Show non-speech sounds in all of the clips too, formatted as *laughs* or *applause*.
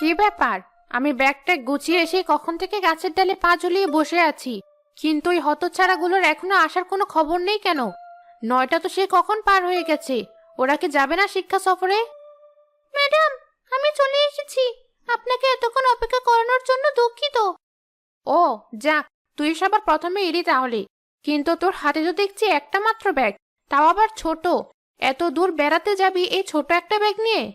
কি ব্যাপার? আমি ব্যাগটা গুছিয়ে এসে কখন থেকে গাছের ডালে পা ঝুলিয়ে বসে আছি? কিন্তু ওই হতচ্ছাড়াগুলোর এখনও আসার কোনো খবর নেই কেন? নয়টা তো সে কখন পার হয়ে গেছে? ওরা কি যাবে না শিক্ষা সফরে? ম্যাডাম, আমি চলে এসেছি। আপনাকে এতক্ষণ অপেক্ষা করানোর জন্য দুঃখিত। ও, যাক, তুই সবার প্রথমে এলি তাহলে। কিন্তু তোর হাতে তো দেখছি একটা মাত্র ব্যাগ। তাও আবার ছোট। এত দূর বেড়াতে যাবি এই ছোট একটা ব্যাগ নিয়ে?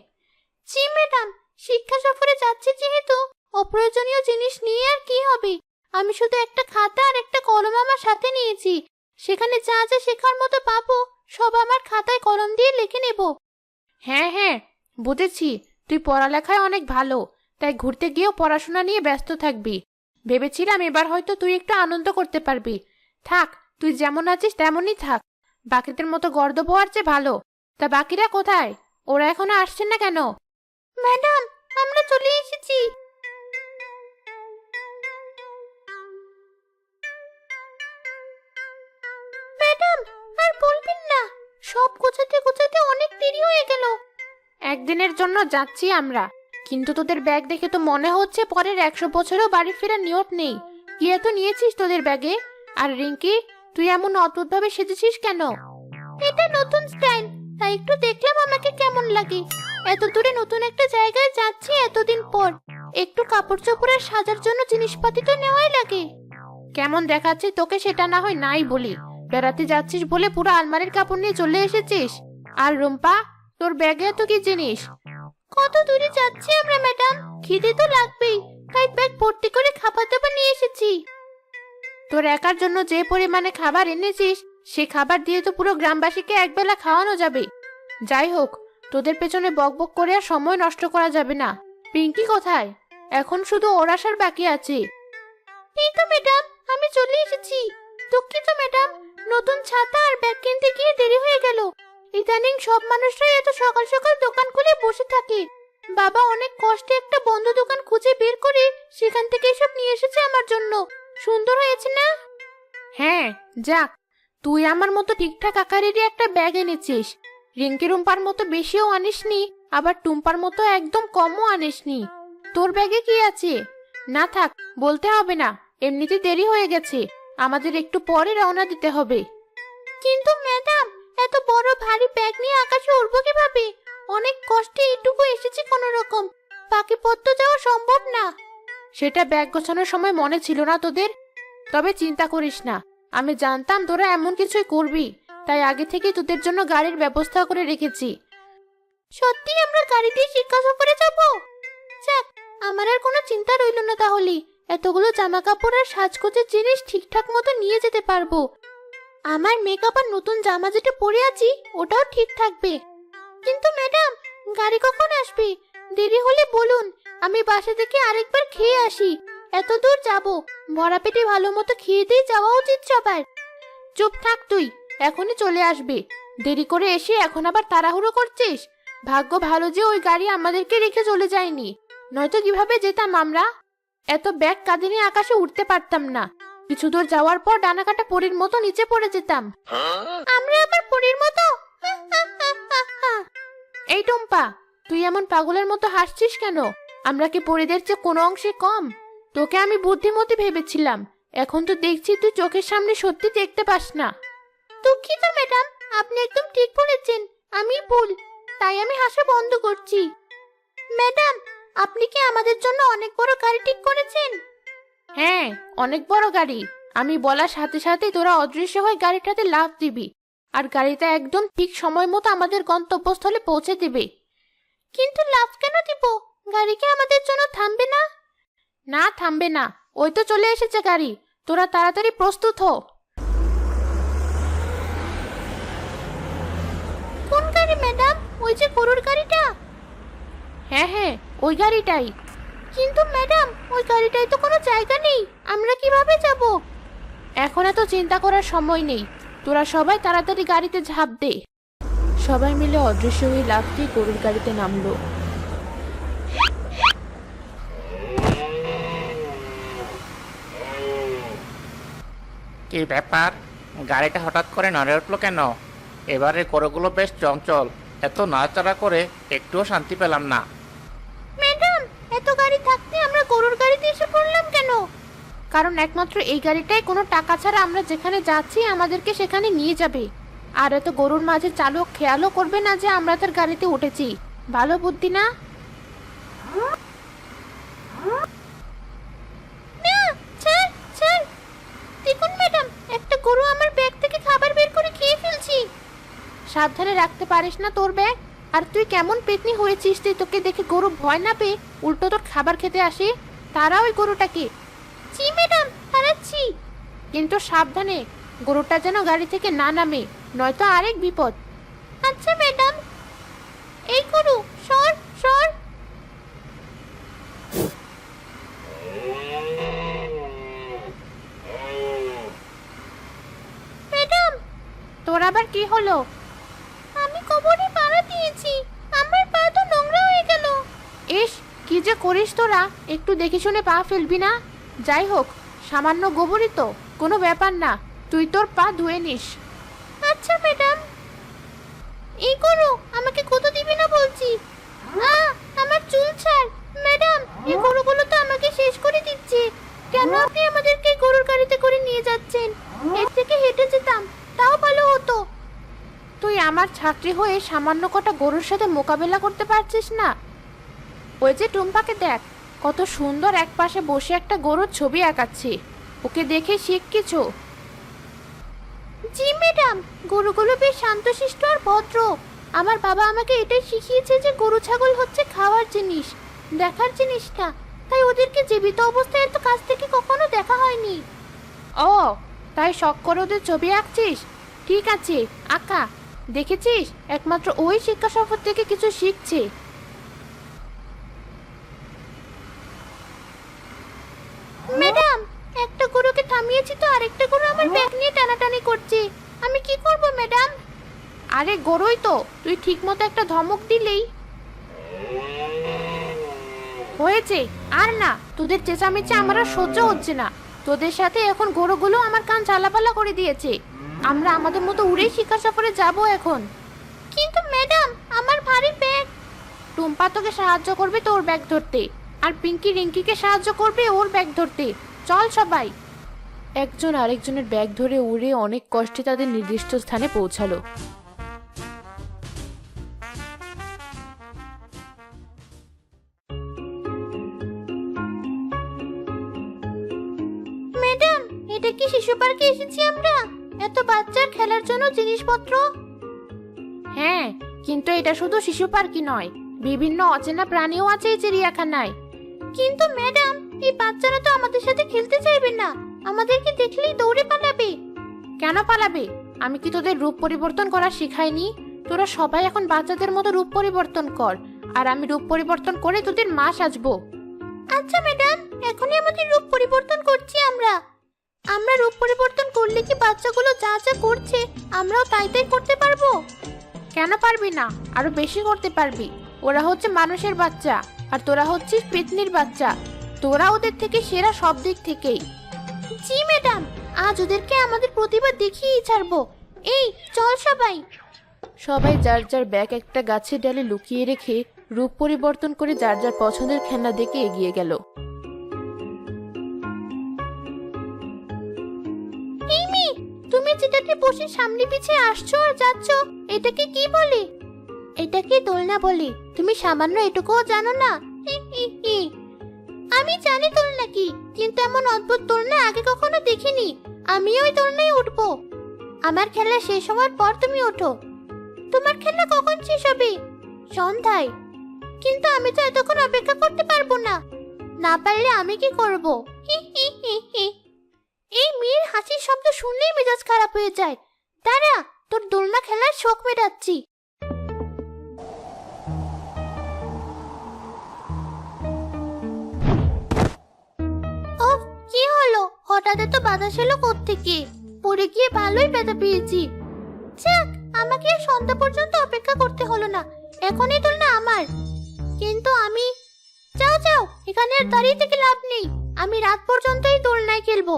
জি ম্যাডাম শিক্ষা সফরে যাচ্ছি যেহেতু, অপ্রয়োজনীয় জিনিস নিয়ে আর কি হবে? আমি শুধু একটা খাতা আর একটা কলম আমার সাথে নিয়েছি। সেখানে যা যা শেখার মতো পাবো, সব আমার খাতায় কলম দিয়ে লিখে নেব। হ্যাঁ হ্যাঁ বুঝেছি। তুই পড়ালেখায় অনেক ভালো, তাই ঘুরতে গিয়েও পড়াশোনা নিয়ে ব্যস্ত থাকবি। ভেবেছিলাম এবার হয়তো তুই একটু আনন্দ করতে পারবি। থাক, তুই যেমন আছিস তেমনই থাক। বাকিদের মতো গর্দ পোয়ার চেয়ে ভালো, তা বাকিরা কোথায়? ওরা এখনও আসছে না কেন? ম্যাডাম আমরা চলে এসেছি। ম্যাডাম আর বলবেন না সব গোছাতে গোছাতে অনেক দেরি হয়ে গেল। একদিনের জন্য যাচ্ছি আমরা। কিন্তু তোদের ব্যাগ দেখে তো মনে হচ্ছে পরের একশো বছরেও বাড়ি ফেরার নিয়ত নেই। কি এত নিয়েছিস তোদের ব্যাগে? আর রিঙ্কি তুই এমন অদ্ভুত ভাবে সেজেছিস কেন? এটা নতুন স্টাইল তাই একটু দেখলাম আমাকে কেমন লাগে। এত দূরে নতুন একটা জায়গায় যাচ্ছি এতদিন পর। একটু কাপড় চোপড়ের সাজার জন্য জিনিসপাতি তো নেওয়াই লাগে। কেমন দেখাচ্ছে তোকে সেটা না হয় নাই বলি। বেড়াতে যাচ্ছিস বলে পুরো আলমারির কাপড় নিয়ে চলে এসেছিস। আর রুম্পা, তোর ব্যাগে এত কি জিনিস? কত দূরে যাচ্ছি আমরা, ম্যাডাম? খিদে তো লাগবেই। তাই ব্যাগ ভর্তি করে খাবার দাবার নিয়ে এসেছি। তোর একার জন্য যে পরিমাণে খাবার এনেছিস সে খাবার দিয়ে তো পুরো গ্রামবাসীকে একবেলা খাওয়ানো যাবে। যাই হোক তোদের পেছনে বকবক করে আর সময় নষ্ট করা যাবে না। পিঙ্কি কোথায়? এখন শুধু ওর আসার বাকি আছে। এই তো ম্যাডাম আমি চলে এসেছি। দুঃখিত ম্যাডাম নতুন ছাতা আর ব্যাগ কিনতে গিয়ে দেরি হয়ে গেল। ইদানিং সব মানুষরাই এত সকাল সকাল দোকান খুলে বসে থাকে। বাবা অনেক কষ্টে একটা বন্ধ দোকান খুঁজে বের করে সেখান থেকে এসব নিয়ে এসেছে আমার জন্য। সুন্দর হয়েছে না? হ্যাঁ যাক তুই আমার মতো ঠিকঠাক আকারেরই একটা ব্যাগ এনেছিস। রিঙ্কি রুম্পার মতো বেশিও আনিসনি, আবার টুম্পার মতো একদম কমও আনিসনি। তোর ব্যাগে কি আছে? না থাক, বলতে হবে না এমনিতে দেরি হয়ে গেছে। আমাদের একটু পরে রওনা দিতে হবে। কিন্তু ম্যাডাম, এত বড় ভারী ব্যাগ নিয়ে আকাশে উড়বো কীভাবে? অনেক কষ্টে এইটুকু এসেছি কোনো রকম বাকি পথ তো যাওয়া সম্ভব না। সেটা ব্যাগ গোছানোর সময় মনে ছিল না তোদের। তবে চিন্তা করিস না। আমি জানতাম তোরা এমন কিছুই করবি, তাই আগে থেকে তোদের জন্য গাড়ির ব্যবস্থা করে রেখেছি। সত্যি আমরা গাড়ি দিয়ে শিক্ষা সফরে যাব? যাক, আমার আর কোনো চিন্তা রইল না তাহলে। এতগুলো জামা কাপড় আর সাজগোজের জিনিস ঠিকঠাক মতো নিয়ে যেতে পারব। আমার মেকআপ আর নতুন জামা যেটা পরে আছি, ওটাও ঠিক থাকবে। কিন্তু ম্যাডাম, গাড়ি কখন আসবে? দেরি হলে বলুন, আমি বাসা থেকে আরেকবার খেয়ে আসি। এত দূর যাব। ভরা পেটে ভালো মতো খেয়ে দিয়ে যাওয়া উচিত সবার। চুপ থাক তুই, এখনই চলে আসবে। দেরি করে এসে এখন আবার তাড়াহুড়ো করছিস? ভাগ্য ভালো যে ওই গাড়ি আমাদেরকে রেখে চলে যায়নি। নয়তো কীভাবে যেতাম আমরা? এত ব্যাগ কাঁধে নিয়ে আকাশে উঠতে পারতাম না। কিছু দূর যাওয়ার পর ডানা কাটা পরীর মতো নিচে পড়ে যেতাম। আমরা আবার পরীর মতো? এই টম্পা, তুই এমন পাগলের মতো হাসছিস কেন? আমরা কি পরিদের চেয়ে কোনো অংশে কম? তোকে আমি বুদ্ধিমতী ভেবেছিলাম। এখন তো দেখছি তুই চোখের সামনে সত্যি দেখতে পাস না। দুঃখিত, ম্যাডাম। আপনি একদম ঠিক বলেছেন। আমি ভুল। তাই আমি হাসা বন্ধ করছি। ম্যাডাম, আপনি কি আমাদের জন্য অনেক বড় গাড়ি ঠিক করেছেন? হ্যাঁ অনেক বড় গাড়ি। আমি বলার সাথে সাথে তোরা অদৃশ্য হয়ে গাড়িটাতে লাফ দিবি। আর গাড়িটা একদম ঠিক সময় মতো আমাদের গন্তব্যস্থলে পৌঁছে দিবে। কিন্তু লাফ কেন দিব? গাড়ি কি আমাদের জন্য থামবে না? না, থামবে না। ওই তো চলে এসেছে গাড়ি। তোরা তাড়াতাড়ি প্রস্তুত হ। কোন গাড়ি, ম্যাডাম? ওই যে গরুর গাড়িটা? হ্যাঁ হ্যাঁ ওই গাড়িটাই। কিন্তু ম্যাডাম, ওই গাড়িটায় তো কোনো জায়গা নেই। আমরা কীভাবে যাব? এখন এত চিন্তা করার সময় নেই। তোরা সবাই তাড়াতাড়ি গাড়িতে ঝাঁপ দে। সবাই মিলে অদৃশ্য হয়ে লাফ দিয়ে গরুর গাড়িতে নামলো। কি ব্যাপার? গাড়িটা হঠাৎ করে নড়ে উঠল কেন? এবারে গরুগুলো বেশ চঞ্চল। এত নাড়াচাড়া করে একটুও শান্তি পেলাম না। ম্যাডাম, এত গাড়ি থাকতে আমরা গরুর গাড়িতে এসে পড়লাম কেন? কারণ একমাত্র এই গাড়িটাই কোনো টাকা ছাড়া আমরা যেখানে যাচ্ছি, আমাদেরকে সেখানে নিয়ে যাবে। আর এত গরুর মাঝে চালক খেয়ালও করবে না যে আমরা তার গাড়িতে উঠেছি। ভালো বুদ্ধি না ছাড় ছাড় দেখুন ম্যাডাম একটা গরু আমার ব্যাগ থেকে খাবার বের করে খেয়ে ফেলছি সাবধানে রাখতে পারিস না তোর ব্যাগ? আর তুই কেমন পেতনি হয়েছিস তুই তোকে দেখে গরু ভয় না পেয়ে উল্টো তোর খাবার খেতে আসে? তারা ওই গরুটাকে। জি ম্যাডাম হারাচ্ছি কিন্তু সাবধানে, গরুটা যেন গাড়ি থেকে না নামে, নয়তো আরেক বিপদ। আচ্ছা ম্যাডাম। এই গরু, সর সর। ম্যাডাম, তোর আবার কি হলো? ইস, কি যে করিস তোরা? একটু দেখে শুনে পা ফেলবি না? যাই হোক, সামান্য গোবরই তো, কোনো ব্যাপার না, তুই তোর পা ধুয়ে নিস। আচ্ছা ম্যাডাম। এই করো, আমাকে কত দিবি না বলছি। আমার চুল ছাড়। ম্যাডাম এই গরুগুলো তো আমাকে শেষ করে দিচ্ছে। কেন আপনি আমাদেরকে গরুর গাড়িতে করে নিয়ে যাচ্ছেন? এর থেকে হেঁটে যেতাম, তাও ভালো হতো। তুই আমার ছাত্রী হয়ে সামান্য কটা গরুর সাথে মোকাবেলা করতে পারছিস না? ওই যে টুম্পাকে দেখ, কত সুন্দর এক পাশে বসে একটা গরুর ছবি আঁকাচ্ছে। ওকে দেখে শিখ কিছু। জি, ম্যাডাম, গরুগুলো বেশ শান্তশিষ্ট আর ভদ্র। আমার বাবা আমাকে এটাই শিখিয়েছে যে গরু ছাগল হচ্ছে খাওয়ার জিনিস, দেখার জিনিস না তাই ওদেরকে জীবিত অবস্থায় এত কাছ থেকে কখনো দেখা হয়নি। ও, তাই শখ করে ওদের ছবি আঁকছিস? ঠিক আছে, আঁকা। দেখেছিস? একমাত্র ওই শিক্ষা সফর থেকে কিছু শিখছে ম্যাডাম একটা গরুকে থামিয়েছি তো আরেকটা গরু আমার ব্যাগ নিয়ে টানাটানি করছে। আমি কি করব ম্যাডাম আরে গরুই তো। তুই ঠিকমতো একটা ধমক দিলেই। হয়েছে। আর না তোদের চেঁচামেচি আমার আর সহ্য হচ্ছে না। তোদের সাথে এখন গরুগুলো আমার কান চালাপালা করে দিয়েছে। আমরা আমাদের মতো উড়েই শিকার সফরে যাব এখন। কিন্তু ম্যাডাম আমার ভারী ব্যাগ টুম্পা তোকে সাহায্য করবে তোর ব্যাগ ধরতে। আর পিঙ্কি রিঙ্কিকে সাহায্য করবে ওর ব্যাগ ধরতে। চল সবাই। একজন আরেকজনের ব্যাগ ধরে উড়ে অনেক কষ্টে তাদের নির্দিষ্ট স্থানে পৌঁছালো। ম্যাডাম এটা কি শিশু পার্কে এসেছি আমরা? এত বাচ্চার খেলার জন্য জিনিসপত্র? হ্যাঁ কিন্তু এটা শুধু শিশু পার্কই নয় বিভিন্ন অচেনা প্রাণীও আছে এই চিড়িয়াখানায়। কিন্তু ম্যাডাম এই বাচ্চারা তো আমাদের সাথে খেলতে চাইবে না। আমাদেরকে দেখলেই দৌড়ে পালাবে। কেন পালাবে? আমি কি তোদের রূপ পরিবর্তন করা শিখাইনি? তোরা সবাই এখন বাচ্চাদের মতো রূপ পরিবর্তন কর, আর আমি রূপ পরিবর্তন করে তোদের মা সাজবো। আচ্ছা ম্যাডাম, এখনই আমাদের রূপ পরিবর্তন করছি আমরা। আমরা রূপ পরিবর্তন করলে কি বাচ্চাগুলো যা যা করছে, আমরাও তাই তাই করতে পারব? কেন পারবি না? আরও বেশি করতে পারবি। ওরা হচ্ছে মানুষের বাচ্চা, আর তোরা হচ্ছিস পেতনির বাচ্চা। তোরা ওদের থেকে সেরা সব দিক থেকেই। জি ম্যাডাম। আজ ওদেরকে আমাদের প্রতিভা দেখিয়েই ছাড়বো। এই চল সবাই। সবাই যার যার ব্যাগ একটা গাছের ডালে লুকিয়ে রেখে রূপ পরিবর্তন করে যার যার পছন্দের খেলনা দেখে এগিয়ে গেল। এই মেয়ে তুমি যেটাতে বসে সামনে পিছিয়ে আসছো আর যাচ্ছ এটাকে কি বলে? এটাকে দোলনা বলে। তুমি সামান্য এটুকুও জানো না। হি, হি। আমি জানি দোলনা কি কিন্তু এমন অদ্ভুত দোলনা আগে কখনো দেখিনি। আমি ওই দোলনায় উঠবো। আমার খেলা শেষ হওয়ার পর তুমি ওঠো। তোমার খেলা কখন শেষ হবে? সন্ধ্যায়। কিন্তু আমি তো এতক্ষণ অপেক্ষা করতে পারব না। না পারলে আমি কি করব? এই মেয়ের হাসির শব্দ শুনলেই মেজাজ খারাপ হয়ে যায়। দাঁড়া, তোর দোলনা খেলার শোক মেটাচ্ছি। হঠাৎ তো বাতাস এলো কোত্থেকে? পড়ে গিয়ে ভালোই ব্যথা পেয়েছি। যাক, আমাকে সন্ধ্যা পর্যন্ত অপেক্ষা করতে হলো না। এখনই দোলনা আমার। কিন্তু আমি যাও যাও, এখানে আর দাঁড়িয়ে থেকে লাভ নেই। আমি রাত পর্যন্তই দোলনায় খেলব।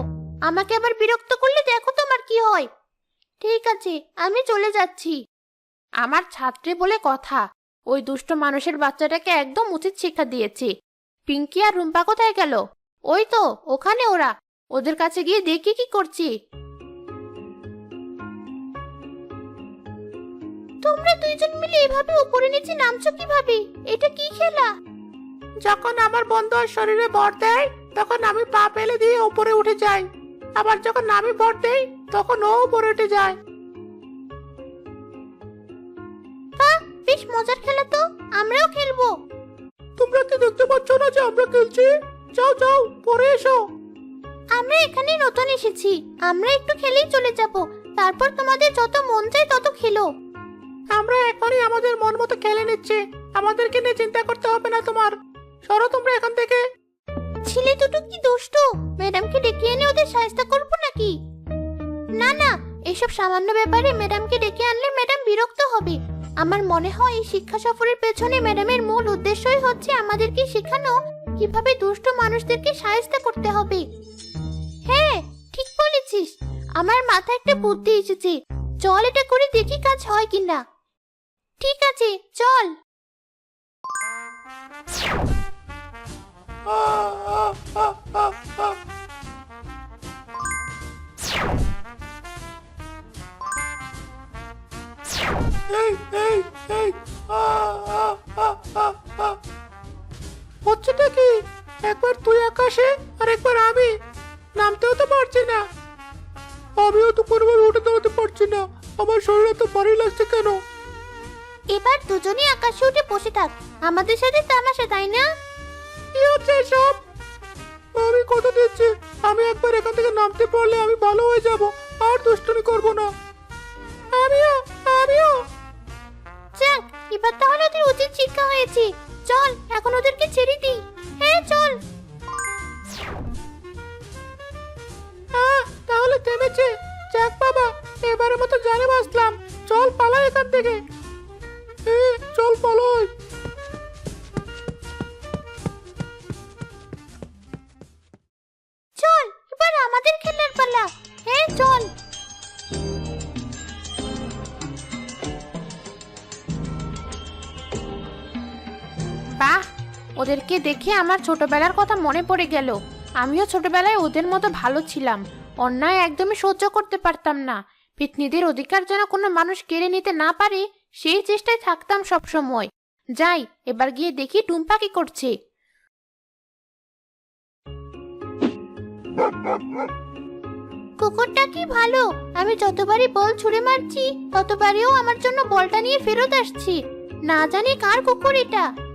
আমাকে আবার বিরক্ত করলে দেখো তোমার কি হয়। ঠিক আছে, আমি চলে যাচ্ছি। আমার ছাত্রী বলে কথা, ওই দুষ্ট মানুষের বাচ্চাটাকে একদম উচিত শিক্ষা দিয়েছি। পিঙ্কি আর রুম্পা কোথায় গেল? ওই তো, ওখানে ওরা। ওদের কাছে গিয়ে দেখি কি করছি। তোমরা দুইজন মিলে এভাবে উপরে নিচে নামছো কীভাবে? এটা কি খেলা? যখন আমার বন্ধু আর শরীরে ভর দেয় তখন আমি পা ফেলে দিয়ে উপরে উঠে যাই। আবার যখন আমি ভর দেই তখন ও উপরে উঠে যায়। বাহ বেশ মজার খেলা তো আমরাও খেলব। তোমরা কি দেখতে পাচ্ছ না যে আমরা খেলছি? যাও যাও পরে এসো। আমরা এখানে নতুন এসেছি। আমরা একটু খেলেই চলে যাব। তারপর তোমাদের যত মন চায় তত খেলো। আমরা এখনই আমাদের মন মতো খেলে নিচ্ছি। আমাদেরকে নিয়ে চিন্তা করতে হবে না তোমার। সরো তোমরা এখান থেকে। ছেলে দুটো কি দুষ্ট? ম্যাডামকে ডেকে এনে ওদের সাহায্য করব নাকি? না না এসব সামান্য ব্যাপারে ম্যাডামকে ডেকে আনলে ম্যাডাম বিরক্ত হবে। আমার মনে হয় এই শিক্ষা সফরের পেছনে ম্যাডামের মূল উদ্দেশ্যই হচ্ছে আমাদেরকে শেখানো কীভাবে দুষ্ট মানুষদেরকে সাহায্য করতে হবে। আমার মাথায় একটা বুদ্ধি এসেছে। চল এটা করে দেখি কাজ হয় কিনা। ঠিক আছে, চল। হচ্ছেটা কি? একবার তুই আকাশে আর একবার আমি? নামতেও তো পারছি না। আমিও তো কোনোভাবে উঠে দাঁড়াতে পারছি না। আমার শরীরে তো ভারী লাগছে কেন? এবার দুজনেই আকাশে উঠে বসে থাক। আমাদের সাথে তামাশা তাই না? কি হচ্ছে সব আমি কথা দিচ্ছি। আমি একবার এখান থেকে নামতে পারলে আমি ভালো হয়ে যাব। আর দুষ্টুমি করব না। আমিও আমিও। যাক এবার তাহলে ওদের উচিত শিক্ষা হয়েছে। চল এখন ওদেরকে ছেড়ে দিই। হ্যাঁ চল। আহ, তাহলে থেমেছে। যাক বাবা এবারের মতো জানে বাসলাম চল পালাই এখান থেকে। চল পালাই। চল এবার আমাদের খেলার পালা। হ্যাঁ চল। বাহ ওদেরকে দেখে আমার ছোটবেলার কথা মনে পড়ে গেল। আমিও ছোটবেলায় ওদের মতো ভালো ছিলাম। অন্যায় একদমই সহ্য করতে পারতাম না। পিতনিদের অধিকার যেন কোনো মানুষ কেড়ে নিতে না পারে, সেই চেষ্টায় থাকতাম সব সময় যাই, এবার গিয়ে দেখি টুম্পা কি করছে। কুকুরটা কি ভালো? আমি যতবারই বল ছুঁড়ে মারছি ততবারইও আমার জন্য বলটা নিয়ে ফেরত আসছি। না জানি কার কুকুর এটা।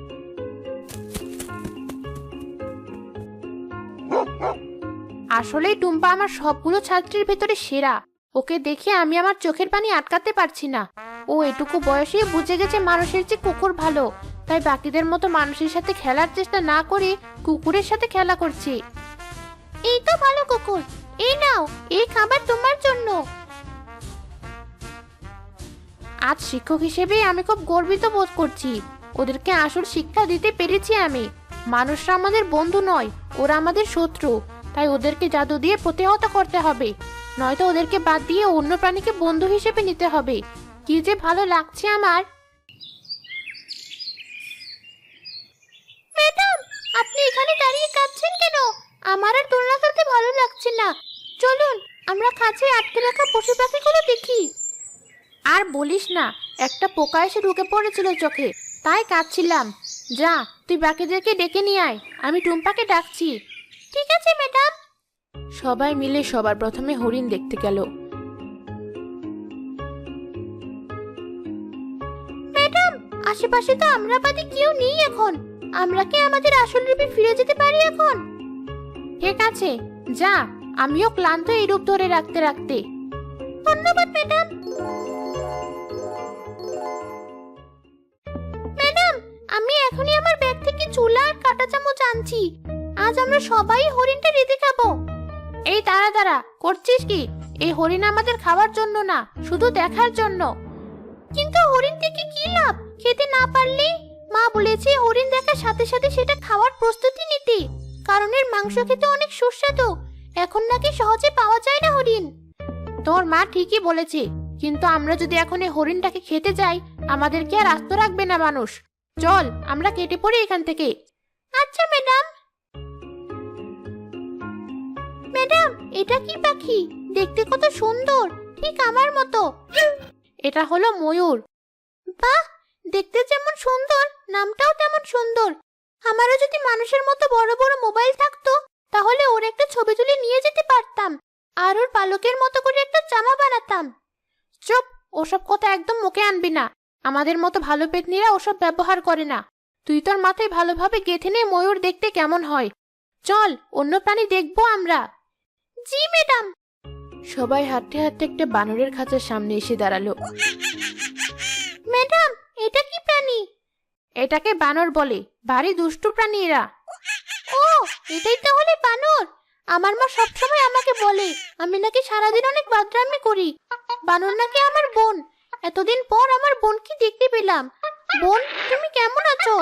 আসলেই টুম্পা আমার সবগুলো ছাত্রীর ভেতরে সেরা। ওকে দেখে আমি আমার চোখের পানি আটকাতে পারছি না। ও এটুকু বয়সে বুঝে গেছে মানুষের চেয়ে কুকুর ভালো। তাই বাকিদের মতো মানুষের সাথে খেলার চেষ্টা না করে কুকুরের সাথে খেলা করছে। এই তো ভালো কুকুর। এই নাও, এই খাবার তোমার জন্য। আজ শিক্ষক হিসেবে আমি খুব গর্বিত বোধ করছি। ওদেরকে আসল শিক্ষা দিতে পেরেছি আমি। মানুষরা আমাদের বন্ধু নয়, ওরা আমাদের শত্রু। তাই ওদেরকে জাদু দিয়ে প্রতিহত করতে হবে। নয়তো ওদেরকে বাদ দিয়ে অন্য প্রাণীকে বন্ধু হিসেবে নিতে হবে। কি যে ভালো লাগছে আমার। ম্যাডাম, আপনি এখানে দাঁড়িয়ে কাঁদছেন কেন? আমার আর দোলনা খেলতে ভালো লাগছে না। চলুন, আমরা খাঁচায় আটকে রাখা পশু পাখিগুলো দেখি। আর বলিস না, একটা পোকা এসে ঢুকে পড়েছিল চোখে। তাই কাঁদছিলাম। যা তুই বাকিদেরকে ডেকে নিয়ে আয়, আমি টুম্পাকে ডাকছি। ঠিক আছে, ম্যাডাম। সবাই মিলে সবার প্রথমে হরিণ দেখতে গেল। ম্যাডাম, আশেপাশে তো আমরা বাদে কেউ নেই এখন। আমরা কি আমাদের আসল রূপে ফিরে যেতে পারি এখন? ঠিক আছে, যা, আমিও ক্লান্ত এই রূপ ধরে রাখতে রাখতে। ধন্যবাদ, ম্যাডাম। আনছি আজ আমরা সবাই হরিণটা রেঁধে খাব। এই তারা তারা করছিস কি? এই হরিণ আমাদের খাওয়ার জন্য না, শুধু দেখার জন্য। কিন্তু হরিণ থেকে কি লাভ? খেতে না পারলে? মা বলেছে হরিণ দেখার সাথে সাথে সেটা খাওয়ার প্রস্তুতি নিতে। কারণ এর মাংস খেতে অনেক সুস্বাদু। এখন নাকি সহজে পাওয়া যায় না হরিণ। তোর মা ঠিকই বলেছে। কিন্তু আমরা যদি এখন এই হরিণটাকে খেতে যাই, আমাদেরকে আর আস্ত রাখবে না মানুষ। চল, আমরা কেটে পড়ি এখান থেকে। আচ্ছা ম্যাডাম। ম্যাডাম, এটা কি পাখি? দেখতে কত সুন্দর, ঠিক আমার মতো। এটা হলো ময়ূর। বাহ, দেখতে যেমন সুন্দর, নামটাও তেমন সুন্দর। আমারও যদি মানুষের মতো বড় বড় মোবাইল থাকতো, তাহলে ওর একটা ছবি তুলে নিয়ে যেতে পারতাম। আর ওর পালকের মতো করে একটা জামা বানাতাম। চুপ, ওসব কথা একদম মুখে আনবি না। আমাদের মতো ভালো পেতনিরা ওসব ব্যবহার করে না। তুই তোর মাথায় ভালোভাবে গেঁথে নে ময়ূর দেখতে কেমন হয়। চল অন্য প্রাণী দেখব আমরা। জি ম্যাডাম। সবাই হাঁটতে হাঁটতে একটা বানরের খাঁচার সামনে এসে দাঁড়াল। *laughs* ম্যাডাম এটা কি প্রাণী? এটাকে বানর বলে। ভারী দুষ্টু প্রাণী এরা। *laughs* ও এটাই তাহলে বানর। আমার মা সবসময় আমাকে বলে আমি নাকি সারাদিন অনেক বাদরামি করি। বানর নাকি আমার বোন। এতদিন পর আমার বোনকে দেখতে পেলাম। বোন, তুমি কেমন আছো?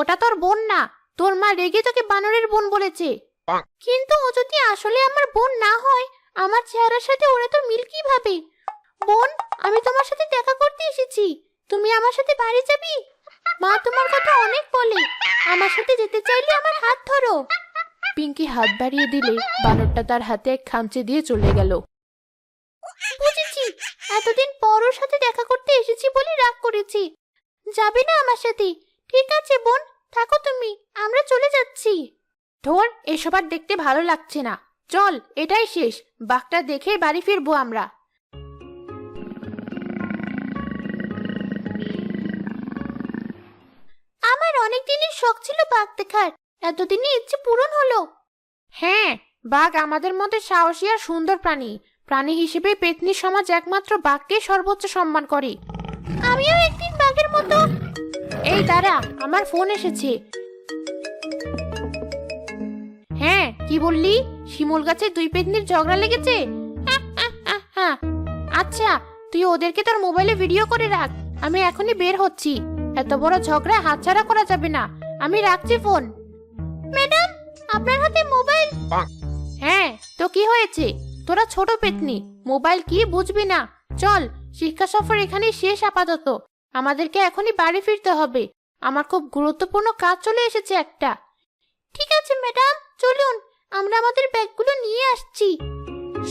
ওটা তোর বোন না, তোর মা রেগে তোকে বানরের বোন বলেছে। কিন্তু ও যদি আসলে আমার বোন না হয়, আমার চেহারার সাথে ওরা তো মিল কীভাবে? বোন, আমি তোমার সাথে দেখা করতে এসেছি। তুমি আমার সাথে বাড়ি যাবি? মা তোমার কথা অনেক বলে। আমার সাথে যেতে চাইলে আমার হাত ধরো। পিঙ্কি হাত বাড়িয়ে দিলে, বানরটা তার হাতে এক খামচে দিয়ে চলে গেল। বুঝেছি, এতদিন পর ওর সাথে দেখা করতে এসেছি বলে রাগ করেছি। যাবে না আমার সাথে। ঠিক আছে বোন, থাকো তুমি, আমরা চলে যাচ্ছি। ধর এসব আর দেখতে ভালো লাগছে না। চল, এটাই শেষ। বাঘটা দেখে বাড়ি ফিরবো আমরা। আমার অনেক দিনের শখ ছিল বাঘ দেখার। এতদিনে ইচ্ছে পূরণ হলো। হ্যাঁ বাঘ আমাদের মধ্যে সাহসী আর সুন্দর প্রাণী। প্রাণী হিসেবে পেতনি সমাজ একমাত্র বাঘকে সর্বোচ্চ সম্মান করে। আমিও একদিন বাঘের মতো। এই দাঁড়া, আমার ফোন এসেছে। হ্যাঁ কি বললি? শিমুল গাছে দুই পেতনির ঝগড়া লেগেছে। আচ্ছা তুই ওদেরকে তোর মোবাইলে ভিডিও করে রাখ। আমি এখনই বের হচ্ছি। এত বড় ঝগড়া হাতছাড়া করা যাবে না। আমি রাখছি ফোন। ম্যাডাম, আপনার হাতে মোবাইল? হ্যাঁ তো কি হয়েছে? তোরা ছোট পেতনি, মোবাইল কি বুঝবি না? চল, শিক্ষা সফর এখানেই শেষ আপাতত। আমাদেরকে এখনই বাড়ি ফিরতে হবে। আমার খুব গুরুত্বপূর্ণ কাজ চলে এসেছে একটা। ঠিক আছে, ম্যাডাম, চলুন। আমরা আমাদের ব্যাগগুলো নিয়ে আসছি।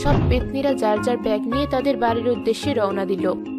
সব পেতনিরা যার যার ব্যাগ নিয়ে তাদের বাড়ির উদ্দেশ্যে রওনা দিল।